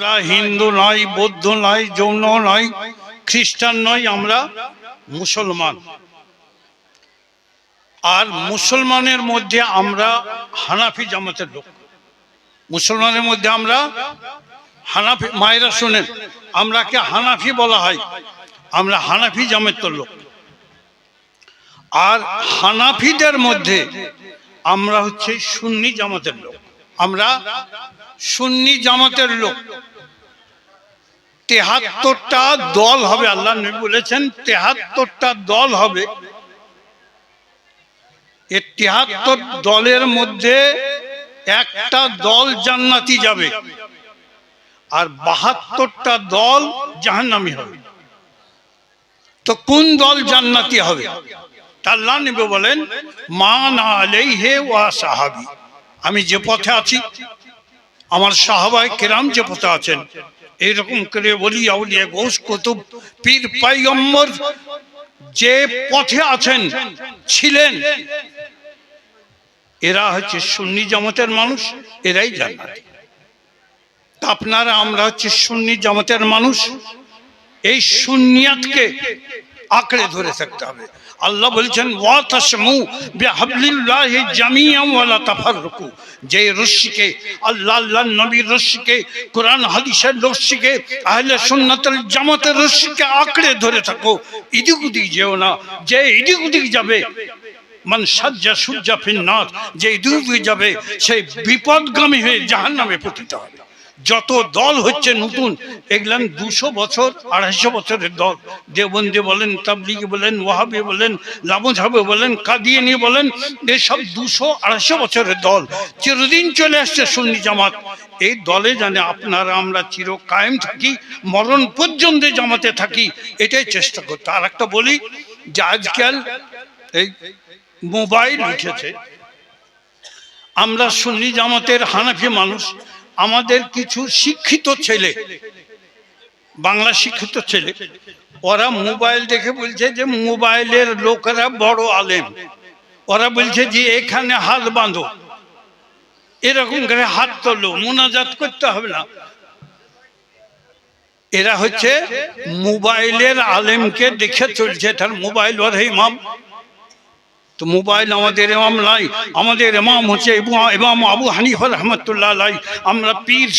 আমরা হিন্দু নয় বৌদ্ধ নয় জৈন নয় খ্রিস্টান নয় আমরা মুসলমান। আর মুসলমানের মধ্যে আমরা হানাফি জামাতের লোক। মুসলমানের মধ্যে আমরা হানাফি, মায়েরা শোনেন আমরাকে হানাফি বলা হয়? আমরা হানাফি জামাতের লোক। আর হানাফিদের মধ্যে আমরা হচ্ছে সুন্নি জামাতের লোক। আমরা সুন্নি জামাতের লোক। তেহাত্তরটা দল হবে, আল্লাহ নবী বলেছেন, তেহাত্তরটা দল হবে। এ তেহাত্তর দলের মধ্যে একটা দল জান্নাতি যাবে, আর বাহাত্তরটা দল জাহান্নামি হবে। তো কোন দল জান্নাতি হবে? আল্লাহ নবী বলেন, মা না আলেই হে ওয়া সাহাবি। আমি যে পথে আছি, আমার সাহাবাই কেরাম যে পথে আছেন এইরকম করে বলি, আউলিয়া গোস কুতুব পীর পাইগম্বর যে পথে আছেন, ছিলেন, এরা হচ্ছে সুন্নি জামাতের মানুষ, এরাই জান্নাত। আপনারা, আমরা হচ্ছে সুন্নি জামাতের মানুষ, এই সুন্নিয়াতকে আঁকড়ে ধরে থাকতে হবে। আল্লাহ বলছেন যে রশ্মিকে আল্লাহ আল্লাহ নবীর রশ্মিকে কোরআন, হাদিসের রশ্মিকে আহলে সুন্নাতের জামাতের রশ্মিকে আঁকড়ে ধরে থাকো। ইদিক উদিক যেও না, যে ইদিক উদিক যাবে, মান সাজ্জা সুজ্জা ফিন্নাত যে উদিক যাবে, সেই বিপদগামী হয়ে জাহান্নামে পতিত হবে। যত দল হচ্ছে নতুন এগুলান দুশো বছর, আড়াইশো বছরের দল। দেবন্দী বলেন, তাবলিগি বলেন, ওয়াহাবি বলেন, লামুঝাবে বলেন, কাদিয়ানি বলেন এসব দুশো, আড়াইশো বছরের দল। চিরদিন চলে আসছে সুন্নি জামাত। এই দলে জানে আপনারা, আমরা চির কায়েম থাকি, মরণ পর্যন্ত জামাতে থাকি, এটাই চেষ্টা করতে। আর একটা বলি যে আজকাল এই মোবাইল উঠেছে। আমরা সুন্নি জামাতের হানাফি মানুষ আমাদের কিছু শিক্ষিত ছেলে, বাংলা শিক্ষিত ছেলে, ওরা মোবাইল দেখে বলছে যে মোবাইলের লোকেরা বড় আলেম। ওরা বলছে যে এখানে হাত বাঁধো। এরকম করে হাত তোলো, মোনাজাত করতে হবে না। এরা হচ্ছে মোবাইলের আলেমকে দেখে চলছে তার মোবাইল ওর ইমাম। তো মোবাইল আমাদের এমাম নাই আমাদের এমাম হচ্ছে ইমাম আবু হানিফা রহমতুল্লাহ লাই আমরা পীর,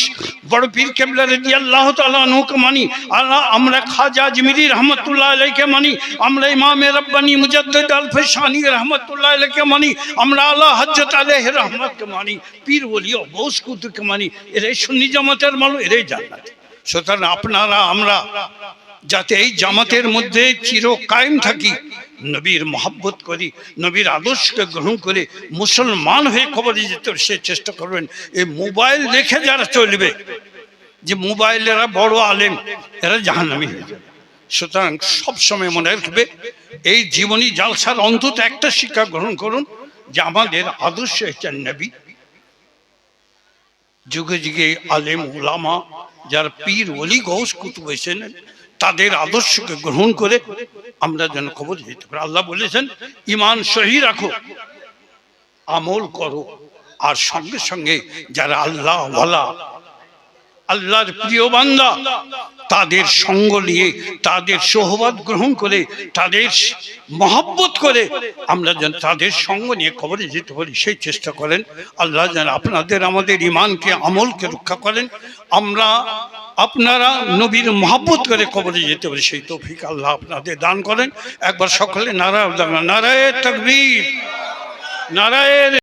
বড় পীর কেবলা রেদি আল্লাহ তালুকে মানি। আল্লাহ, আমরা খাজা আজমিরি রহমতুল্লাহ আলাইকে মানি। আমরা ইমামে রব্বানি মুজাদ্দিদ আল ফেশানি রহমতুল্লাহ আলাইকে মানি। আমরা আল্লাহ হজরত আলহ রহমতকে মানি। পীর বলিও বৌস কুতুকে মানি। এরাই সুন্নি জামাতের মানুষ, এরাই জান্নাত। সুতরাং আপনারা, আমরা যাতে এই জামাতের মধ্যে চির কায়েম থাকি নবীর মহাব্বত করি, নবীর আদর্শকে গ্রহণ করে, মুসলমান হয়ে খবর যেতে সে চেষ্টা করবেন। এই মোবাইল দেখে যারা চলবে, যে মোবাইল এরা বড় আলেম, এরা জাহান্নামি হয়ে যাবে। সুতরাং সবসময় মনে রাখবে, এই জীবনী জালসার অন্তত একটা শিক্ষা গ্রহণ করুন, যে আমাদের আদর্শ হচ্ছেন নবী। যুগে যুগে আলেম ওলামা যারা পীর অলি গৌস কুতুব এসেছেন তাদের আদর্শকে গ্রহণ করে আমরা যেন খবর যেতে পারি আল্লাহ বলেছেন ইমান সহি রাখো, আমল করো। আর সঙ্গে সঙ্গে যারা আল্লাহ ওয়ালা আল্লাহর প্রিয় বান্দা, তাদের সঙ্গ নিয়ে, তাদের সোহবাদ গ্রহণ করে, তাদের মহব্বত করে আমরা যেন তাদের সঙ্গ নিয়ে কবরে যেতে পারি, সেই চেষ্টা করেন। আল্লাহ যেন আপনাদের, আমাদের ইমানকে আমলকে রক্ষা করেন। আমরা আপনারা নবীর মহাব্বত করে কবরে যেতে পারে সেই তৌফিক আল্লাহ আপনাদের দান করেন। একবার সকলে নারায় নারায়ণ তকবীর। নারায়ের